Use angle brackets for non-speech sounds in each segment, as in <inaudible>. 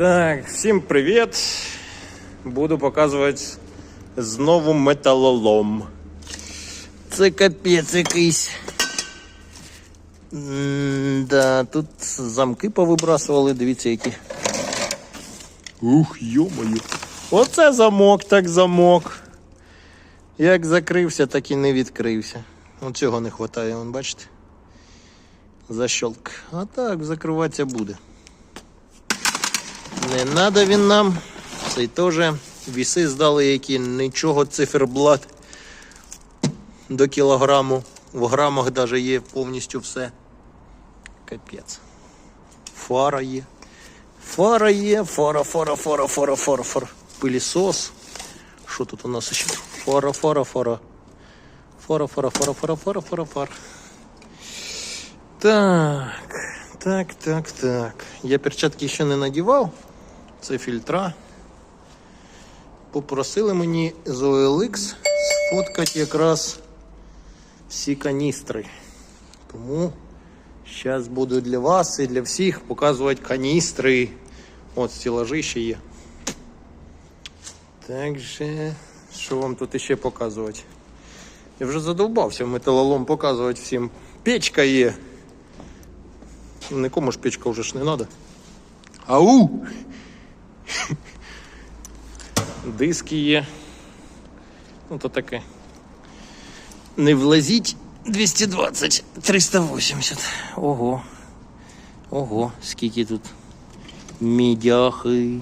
Так, всім привіт! Буду показувати знову металолом. Це капець якийсь. М, Да, тут замки повибрасували, дивіться які. Ух, йомаю. Оце замок, так замок. Як закрився, так і не відкрився. Оцього не вистачає, бачите? Защолк. А так, закриватися буде. Не надо він нам. Цей теж віси здали, які нічого циферблат до кілограму. В грамах навіть є повністю все. Капець. Фара є. Фара є, фара, фара, фара, фара, фара, фара. Пилісос. Що тут у нас ще? Фара, фара, фара. Фара, фара, фара, фара, фара, фара, фара. Так, так, так, так. Я перчатки ще не надівав. Це фільтра. Попросили мені з OLX сфоткати якраз всі каністри. Тому зараз буду для вас і для всіх показувати каністри. От стілажі ще є. Так же, що вам тут ще показувати? Я вже задовбався металолом показувати всім. Печка є. Нікому ж печка вже ж не треба. Ау! Диски є. Ну то таке. Не влазіть 220, 380. Ого. Ого, скільки тут мідяхи.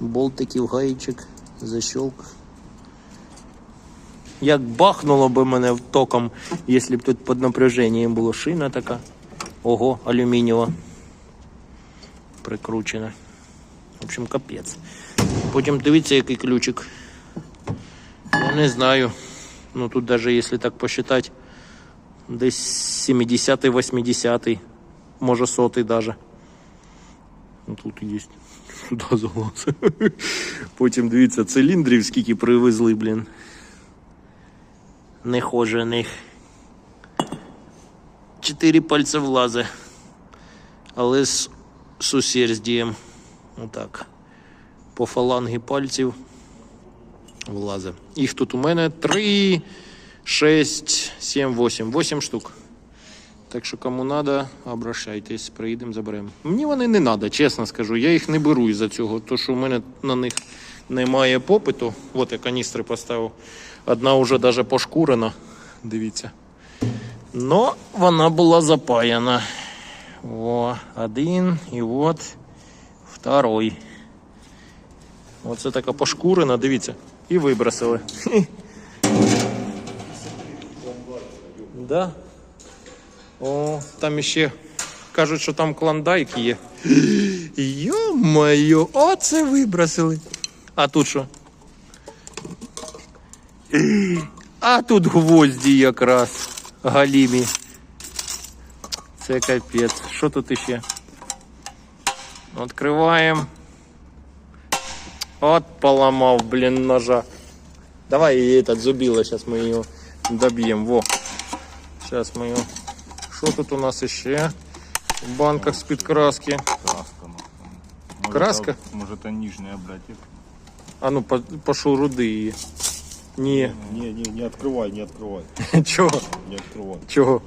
Болтиків, гаєчок, защелк. Як бахнуло би мене током, якщо б тут під напряженням було шина така. Ого, алюмінієва. Прикручена. В общем, капець. Потім дивіться, який ключик. Я не знаю. Ну тут даже якщо так посчитать, десь 70-й, 80-й, може 100-й даже. Ну, тут є. <laughs> Сюди залаз. Потім дивіться, циліндрів скільки привезли, блін. Нехожених. Чотири пальця влазе. Але з сусердієм. Отак. По фаланги пальців влазе. Їх тут у мене 3, 6, 7, 8. 8 штук. Так що кому треба, обращайтесь, приїдемо, заберемо. Мені вони не треба, чесно скажу. Я їх не беру із-за цього, тому що у мене на них немає попиту. От я каністри поставив. Одна вже навіть пошкурена. Дивіться. Но вона була запаяна. О, один і от второй. Оце така пошкурена, дивіться. І вибросили. <laughs> Да. О, там іще кажуть, що там клондайк є. <gasps> Йо-моє, оце вибросили. А тут що? <gasps> А тут гвозді якраз галімі. Це капець. Що тут іще? Відкриваємо. От поламав, блін, ножа. Давай и этот зубило, сейчас мы ее добьем. Во. Сейчас мы ее. Что тут у нас еще? В банках с-під краски. Краска. ну, Может, Краска? это- Может, это нижняя, блядь. А ну по, пошел руды її. Ні. Не, не, не открывай, не открывай, <laughs> Чого? не открывай. Чого?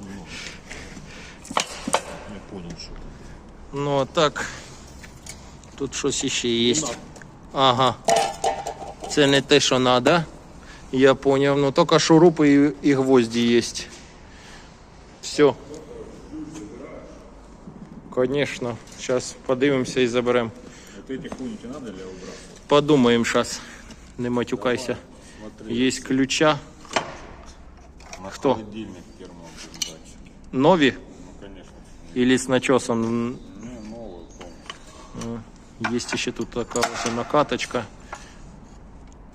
Не понял, что. Ну а так. Тут щось іще є. Ага. Це не те, що треба. Я поняв. Ну тільки шурупи і, і гвозді є. Все. Конечно. Зараз подивимося і заберемо. Вот эти хуйники надо ли убрать? Подумаємо зараз. Не матюкайся. Є ключа. На Кто? холодильник. Нові Ну, конечно. или з начосом. Не, новую полностью. Є ще тут така ось накаточка.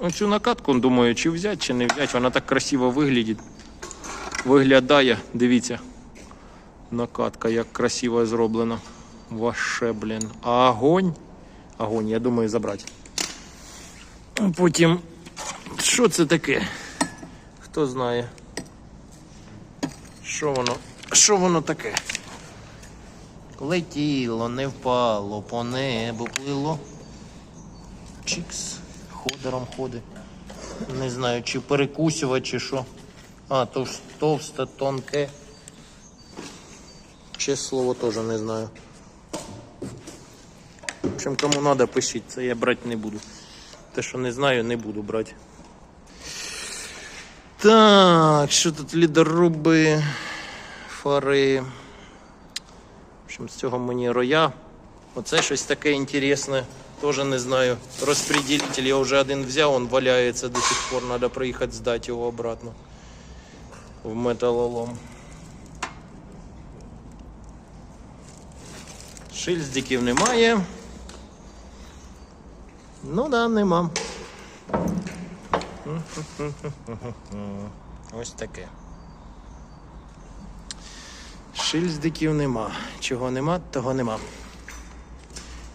Ну, цю накатку, думаю, чи взяти, чи не взяти. Вона так красиво виглядить. Виглядає, дивіться. Накатка, як красиво зроблена. Ваше, блін. А огонь. Огонь, я думаю, забрати. Потім. Що це таке? Хто знає? Що воно? Що воно таке? Летіло, не впало, по небу плило. Чікс. Ходором ходить. Не знаю, чи перекусювати, чи що. А, то товсте, тонке. Ще слово теж не знаю. Общем, кому треба, пишіть, це я брати не буду. Те, що не знаю, не буду брати. Так, що тут лідоруби, фари. Общем, з цього мені роя. Оце щось таке інтересне. Теж не знаю. Розпределитель я вже один взяв, он валяється до сих пор. Треба приїхати здати його обратно. В металолом. Шильздиків немає. Ну да, нема. Ось таке. Шильздиків нема. Чого нема, того нема.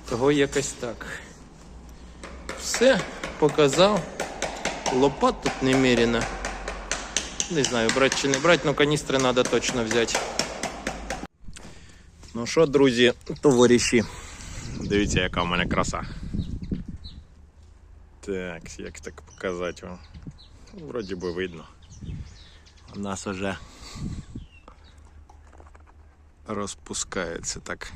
Того якось так. Все, показав. Лопат тут немерено. Не знаю, брати чи не брати, але каністри треба точно взяти. Ну що, друзі, товариші. Дивіться, яка в мене краса. Так, як так показати вам? Вроді би видно. У нас уже розпускається так.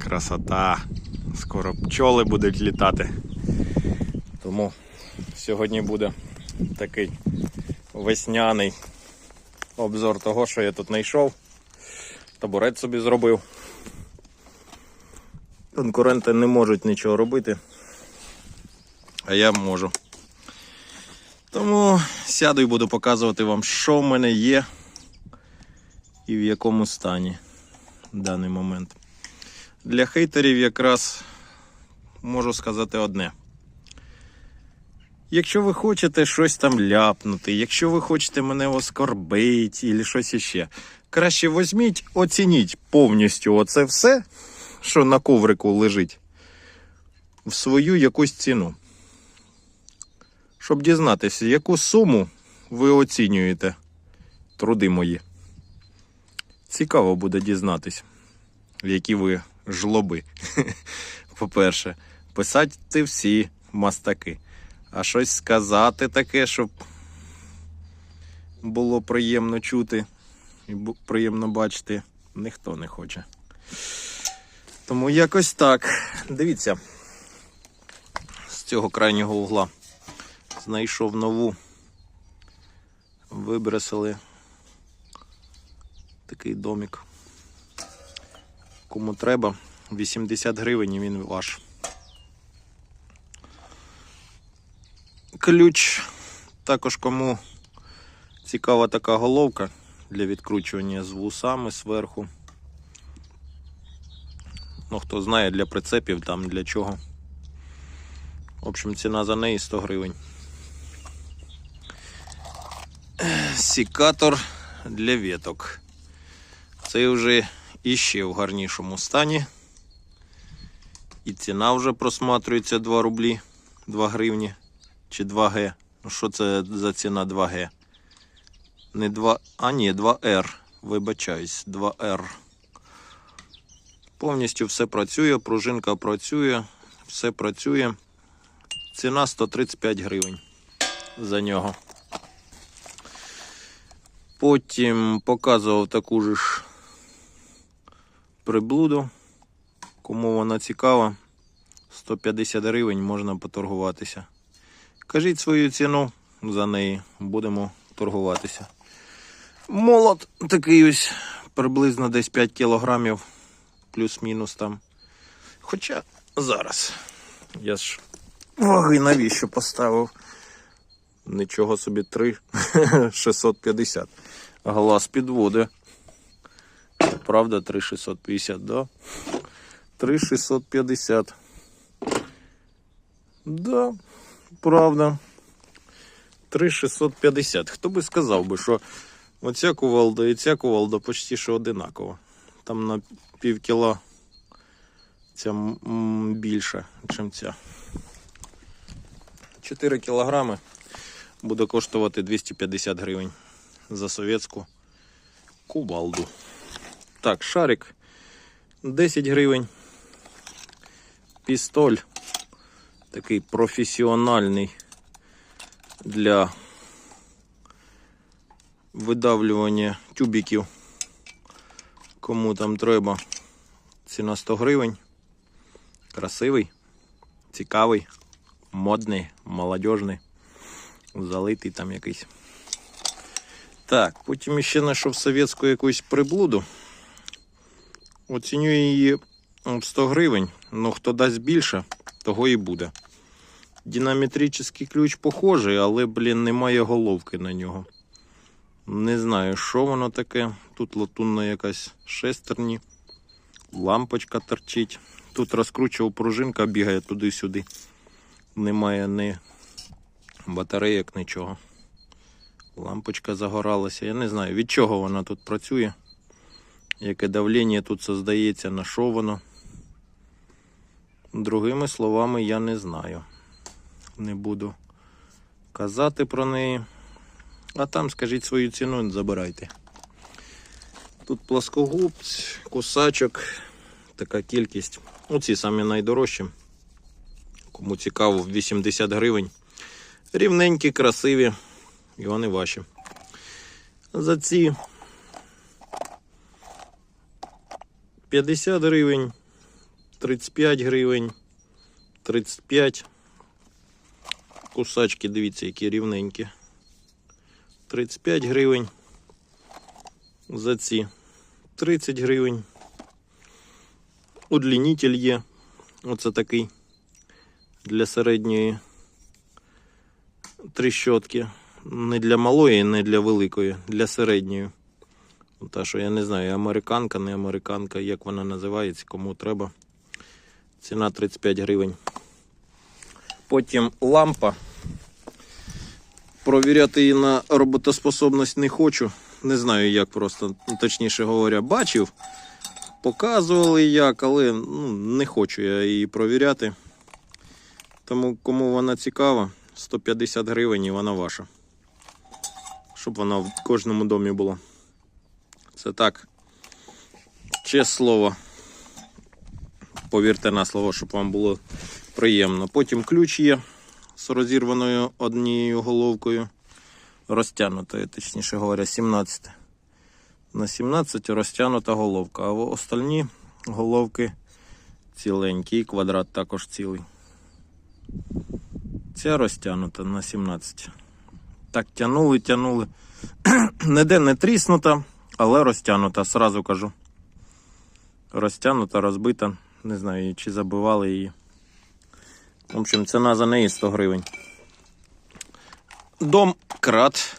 Красота. Скоро пчоли будуть літати. Тому сьогодні буде такий весняний обзор того, що я тут знайшов. Табурет собі зробив. Конкуренти не можуть нічого робити, а я можу. Тому сяду і буду показувати вам, що в мене є і в якому стані в даний момент. Для хейтерів якраз можу сказати одне. Якщо ви хочете щось там ляпнути, якщо ви хочете мене оскорбити або щось іще, краще візьміть, оцініть повністю оце все, що на коврику лежить, в свою якусь ціну. Щоб дізнатися, яку суму ви оцінюєте труди мої. Цікаво буде дізнатись, які ви жлоби. <laughs> По-перше, писати всі мастаки. А щось сказати таке, щоб було приємно чути і приємно бачити, ніхто не хоче. Тому якось так. Дивіться, з цього крайнього угла знайшов нову. Вибросили такий домик. Кому треба, 80 гривень і він ваш. Ключ. Також кому цікава така головка для відкручування з вусами зверху. Ну, хто знає для прицепів там для чого. В общем, ціна за неї 100 гривень. Сікатор для веток. Цей вже іще в гарнішому стані. І ціна вже просматрюється 2 рублі, 2 гривні чи 2Г. Ну що це за ціна 2Г? Не 2. А ні, 2R. Вибачаюсь, 2R. Повністю все працює, пружинка працює, все працює. Ціна 135 гривень за нього. Потім показував таку ж приблуду. Кому вона цікава, 150 гривень можна поторгуватися. Кажіть свою ціну за неї, будемо торгуватися. Молот такий ось приблизно десь 5 кілограмів, плюс-мінус там. Хоча зараз я ж ваги навіщо поставив? Нічого собі 3 650. <laughs> Глаз підводи. Правда, 3 650, да? 3 650. Да, правда. 3650. Хто би сказав би, що оця кувалда і ця кувалда почти що одинакова. Там на пів кіла ця м, більша, ніж ця. 4 кілограми буде коштувати 250 гривень за совєтську кувалду. Так, шарик 10 гривень. Пістоль такий професіональний для видавлювання тюбиків. Кому там треба. Ціна 100 гривень. Красивий, цікавий, модний, молодіжний, залитий там якийсь. Так, потім ще знайшов совєтську якусь приблуду. Оцінюю її в 100 гривень, але хто дасть більше, того і буде. Динамітричний ключ похожий, але, блін, немає головки на нього. Не знаю, що воно таке. Тут латунна якась шестерні, лампочка торчить. Тут розкручував пружинка, бігає туди-сюди. Немає ні батарейок, нічого. Лампочка загоралася. Я не знаю, від чого вона тут працює. Яке давлення тут создається, на що воно. Другими словами, я не знаю. Не буду казати про неї. А там скажіть свою ціну забирайте. Тут плоскогубць, кусачок, така кількість. Ну, ці самі найдорожчі. Кому цікаво, 80 гривень. Рівненькі, красиві, і вони ваші. За ці 50 гривень, 35 гривень, 35. Кусачки, дивіться, які рівненькі. 35 гривень. За ці 30 гривень. Удлінитель є. Оце такий для середньої тріщотки. Не для малої, не для великої, для середньої. Та, що я не знаю, американка, не американка, як вона називається, кому треба. Ціна 35 гривень. Потім лампа. Провіряти її на роботоспособність не хочу. Не знаю, як просто, ну, точніше говоря, бачив. Показували як, але ну, не хочу я її провіряти. Тому кому вона цікава, 150 гривень і вона ваша. Щоб вона в кожному домі була. Це так. Чесне слово. Повірте на слово, щоб вам було приємно. Потім ключ є з розірваною однією головкою. Розтягнутою, точніше говоря, 17. На 17 розтягнута головка, а остальні головки ціленькі, і квадрат також цілий. Ця розтягнута на 17. Так, тянули, тянули. <clears throat> Ніде не тріснута, але розтягнута, сразу кажу. Розтягнута, розбита. Не знаю, чи забивали її. В общем, ціна за неї 100 гривень. Дом крат.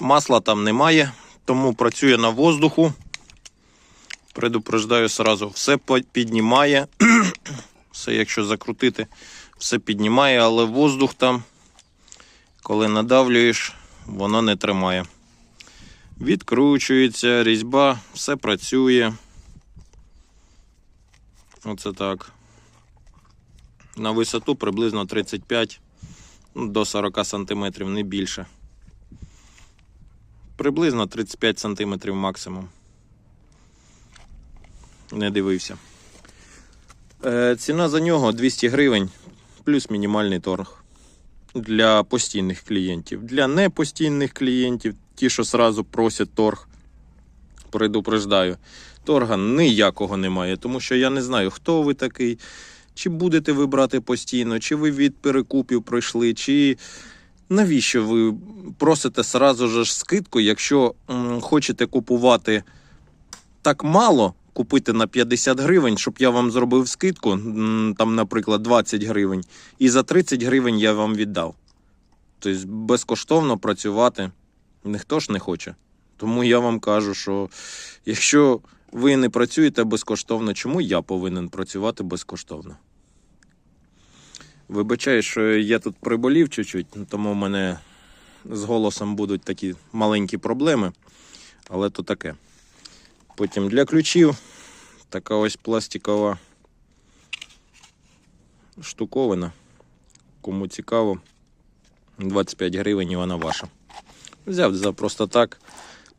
Масла там немає, тому працює на воздуху. Предупреждаю сразу, все піднімає. <clears throat> все, якщо закрутити, все піднімає, але воздух там, коли надавлюєш, воно не тримає. Відкручується, різьба, все працює. Оце так. На висоту приблизно 35 ну, до 40 см, не більше. Приблизно 35 см максимум. Не дивився. Е, ціна за нього 200 гривень плюс мінімальний торг для постійних клієнтів. Для непостійних клієнтів, ті, що сразу просять торг, предупреждаю, торга ніякого немає, тому що я не знаю, хто ви такий, чи будете ви брати постійно, чи ви від перекупів пройшли, чи навіщо ви просите сразу ж скидку, якщо м, хочете купувати так мало, купити на 50 гривень, щоб я вам зробив скидку, там, наприклад, 20 гривень, і за 30 гривень я вам віддав. Тобто безкоштовно працювати ніхто ж не хоче. Тому я вам кажу, що якщо ви не працюєте безкоштовно, чому я повинен працювати безкоштовно? Вибачаю, що я тут приболів чуть-чуть, тому в мене з голосом будуть такі маленькі проблеми, але то таке. Потім для ключів така ось пластикова штуковина. Кому цікаво, 25 гривень і вона ваша. Взяв за просто так.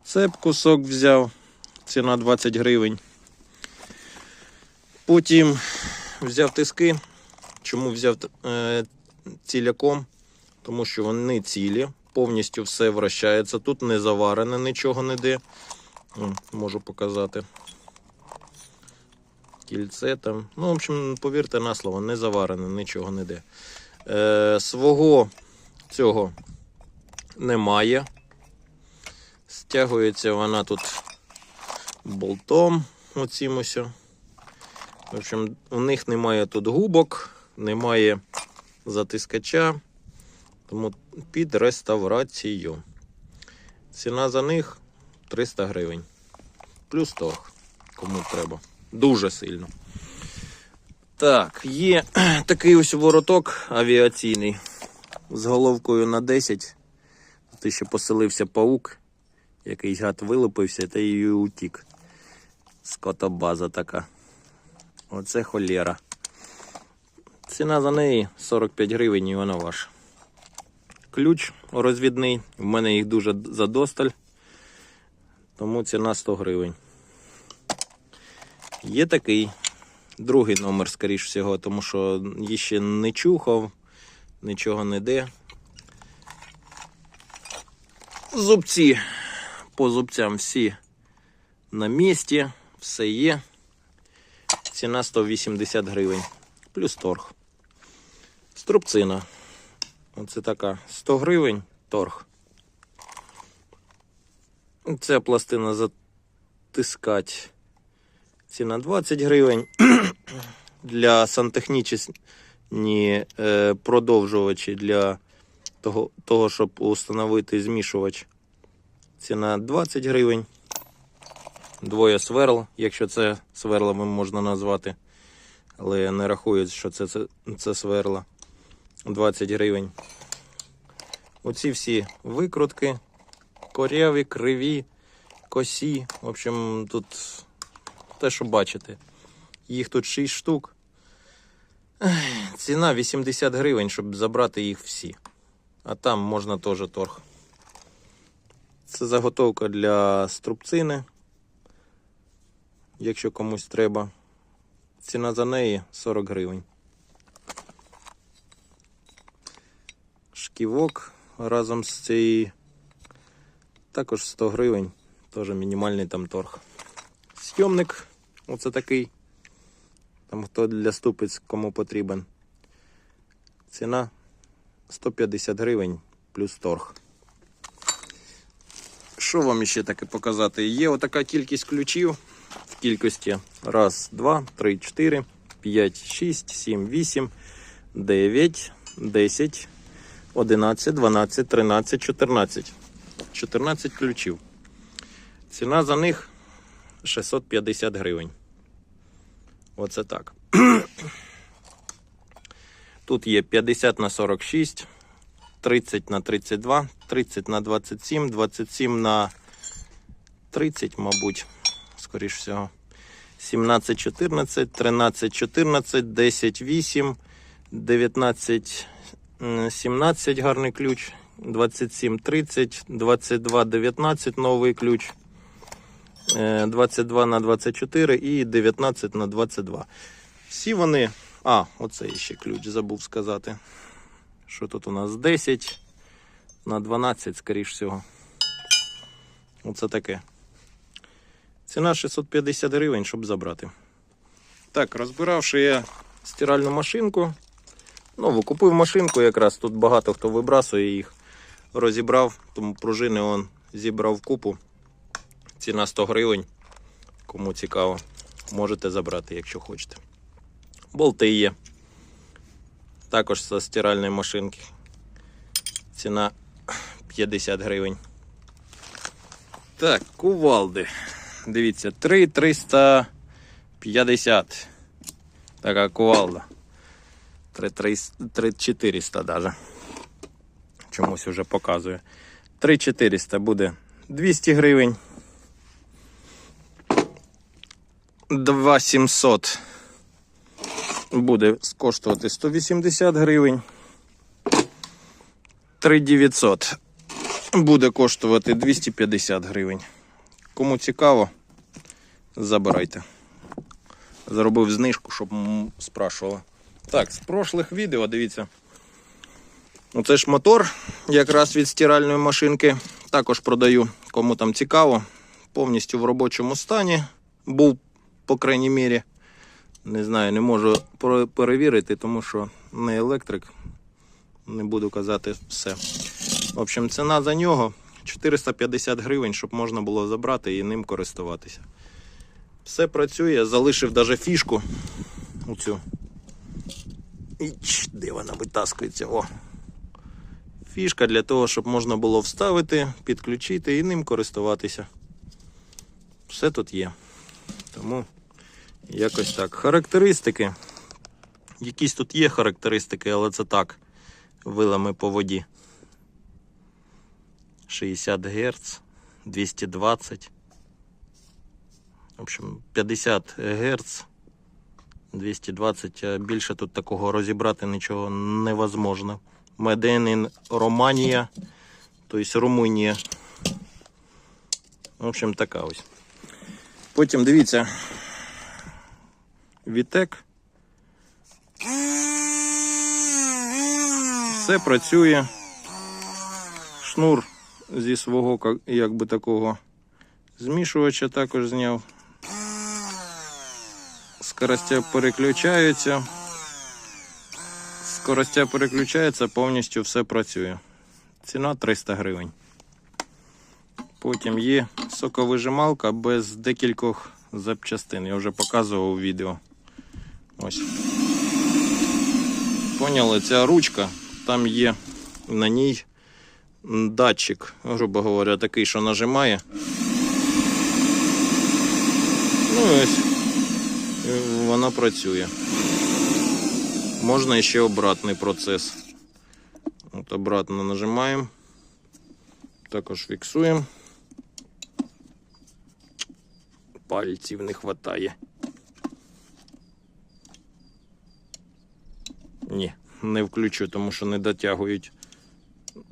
Цеп кусок взяв. ціна 20 гривень. Потім взяв тиски. Чому взяв е, ціляком? Тому що вони цілі, повністю все вращається. Тут не заварене, нічого не де. Можу показати. Кільце там. Ну, в общем, повірте на слово, не заварене, нічого не де. Е, свого цього немає. Стягується вона тут болтом. Оцім ось. В общем, у них немає тут губок, немає затискача, тому під реставрацію. Ціна за них 300 гривень. Плюс торг, кому треба. Дуже сильно. Так, є <clears throat> такий ось вороток авіаційний з головкою на 10. Тут ще поселився паук, якийсь гад вилупився та і утік. Скотобаза така. Оце холєра. Ціна за неї 45 гривень і вона ваша. Ключ розвідний. У мене їх дуже задосталь. Тому ціна 100 гривень. Є такий другий номер, скоріш всього, тому що її ще не чухав, нічого не де. Зубці по зубцям всі на місці, все є. Ціна 180 гривень. Плюс торг. Струбцина. Оце така 100 гривень торг. Ця пластина затискать. Ціна 20 гривень. <clears throat> Для сантехнічні е, продовжувачі для того, того, щоб установити змішувач. Ціна 20 гривень. Двоє сверл, якщо це сверлами можна назвати. Але не рахують, що це, це, це сверла. 20 гривень. Оці всі викрутки, коряві, криві, косі. В общем, тут те, що бачите. Їх тут 6 штук. Ціна 80 гривень, щоб забрати їх всі. А там можна теж торг. Це заготовка для струбцини. Якщо комусь треба. Ціна за неї 40 гривень. Шківок разом з цією також 100 гривень. Теж мінімальний там торг. Сйомник, оце такий. Там хто для ступиць кому потрібен. Ціна 150 гривень плюс торг. Що вам ще таке показати? Є отака кількість ключів в кількості. Раз, два, три, чотири, п'ять, шість, сім, вісім, дев'ять, десять, одинадцять, дванадцять, тринадцять, чотирнадцять. 14 ключів. Ціна за них 650 гривень. Оце так. <clears throat> Тут є 50 на 46, 30 на 32, 30 на 27, 27 на 30, мабуть, скоріш всього. 17, 14, 13, 14, 10, 8, 19, 17 гарний ключ, 27, 30, 22, 19 новий ключ, е, 22 на 24 і 19 на 22. Всі вони. А, оце ще ключ забув сказати. Що тут у нас 10 на 12, скоріш всього. Оце таке. Ціна 650 гривень, щоб забрати. Так, розбиравши я стиральну машинку. Нову купив машинку, якраз тут багато хто вибрасує їх. Розібрав, тому пружини он зібрав купу. Ціна 100 гривень. Кому цікаво, можете забрати, якщо хочете. Болти є. Також зі стиральної машинки. Ціна 50 гривень. Так, кувалди. Дивіться, 3,350. Така кувалда. 3400 даже. Чомусь вже показує. 3400 буде 200 гривень. 2700 буде коштувати 180 гривень. 3900 буде коштувати 250 гривень. Кому цікаво, забирайте. Зробив знижку, щоб спрашували. Так, з прошлих відео, дивіться. Оце ж мотор якраз від стиральної машинки. Також продаю, кому там цікаво. Повністю в робочому стані. Був, по крайній мірі. Не знаю, не можу перевірити, тому що не електрик. Не буду казати все. В общем, ціна за нього 450 гривень, щоб можна було забрати і ним користуватися. Все працює, залишив навіть фішку. Оцю. Іч, де вона витаскується? О. Фішка для того, щоб можна було вставити, підключити і ним користуватися. Все тут є. Тому якось так. Характеристики. Якісь тут є характеристики, але це так. Вилами по воді. 60 Гц, 220. В общем, 50 Гц, 220. а Більше тут такого розібрати нічого невозможно. In Romania, тобто Румунія. В общем, така ось. Потім дивіться. Вітек. Все працює. Шнур зі свого ка- якби такого змішувача також зняв. Скоростя переключаються. Скоростя переключається, повністю все працює. Ціна 300 гривень. Потім є соковижималка без декількох запчастин. Я вже показував у відео. Ось. Поняли, ця ручка, там є на ній датчик, грубо говоря, такий, що нажимає. Ну і ось вона працює. Можна ще обратний процес. От обратно нажимаємо. Також фіксуємо. Пальців не вистачає. Ні, не включу, тому що не дотягують.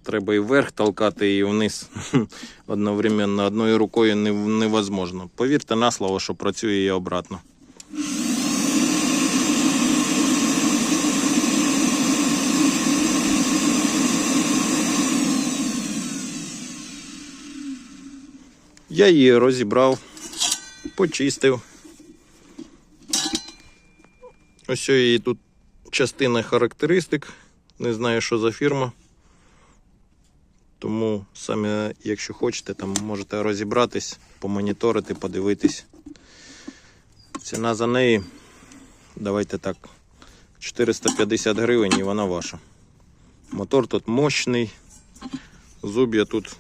Треба і вверх толкати, і вниз <laughs> одновременно одною рукою невозможно. Повірте на слово, що працює і обратно. Я її розібрав, почистив. Ось її тут частина характеристик. Не знаю, що за фірма. Тому самі, якщо хочете, там можете розібратись, помоніторити, подивитись. Ціна за неї, давайте так, 450 гривень і вона ваша. Мотор тут мощний. Зуб'я тут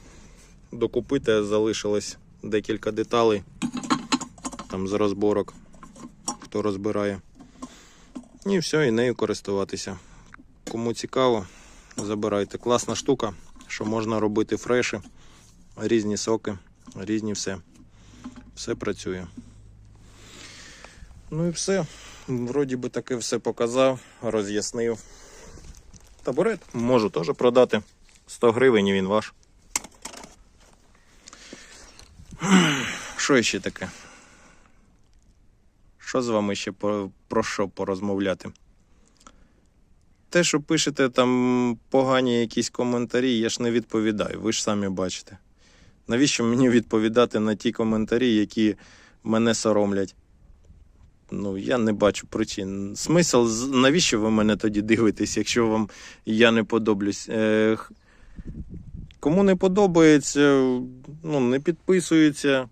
докупити залишилось декілька деталей. Там з розборок, хто розбирає. І все, і нею користуватися. Кому цікаво, забирайте. Класна штука, що можна робити фреші, різні соки, різні все. Все працює. Ну і все. Вроді би таки все показав, роз'яснив. Табурет можу теж продати. 100 гривень і він ваш. Що ще таке? Що з вами ще про, про що порозмовляти? Те, що пишете там погані якісь коментарі, я ж не відповідаю, ви ж самі бачите. Навіщо мені відповідати на ті коментарі, які мене соромлять? Ну, я не бачу причин. Смисл, навіщо ви мене тоді дивитесь, якщо вам я не подоблюсь? Е, кому не подобається, ну, не підписуються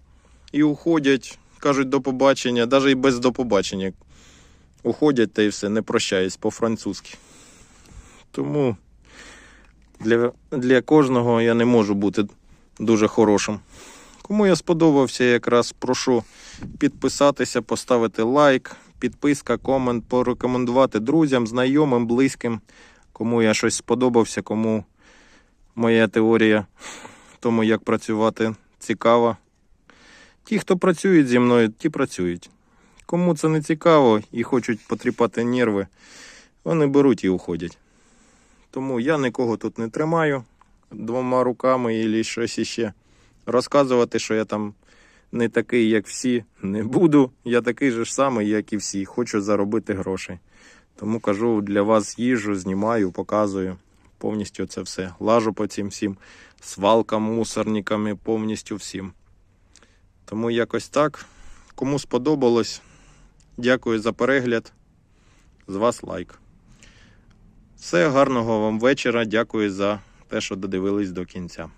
і уходять, кажуть до побачення, навіть і без до побачення. Уходять та і все, не прощаюсь по-французьки. Тому для, для кожного я не можу бути дуже хорошим. Кому я сподобався, якраз прошу підписатися, поставити лайк, підписка, комент, порекомендувати друзям, знайомим, близьким. Кому я щось сподобався, кому моя теорія тому, як працювати, цікава. Ті, хто працюють зі мною, ті працюють. Кому це не цікаво і хочуть потріпати нерви, вони беруть і уходять. Тому я нікого тут не тримаю двома руками і щось іще. Розказувати, що я там не такий, як всі, не буду. Я такий же ж самий, як і всі. Хочу заробити грошей. Тому кажу, для вас їжу, знімаю, показую. Повністю це все. Лажу по цим всім свалкам, мусорниками, повністю всім. Тому якось так. Кому сподобалось, дякую за перегляд. З вас лайк. Все, гарного вам вечора. Дякую за те, що додивились до кінця.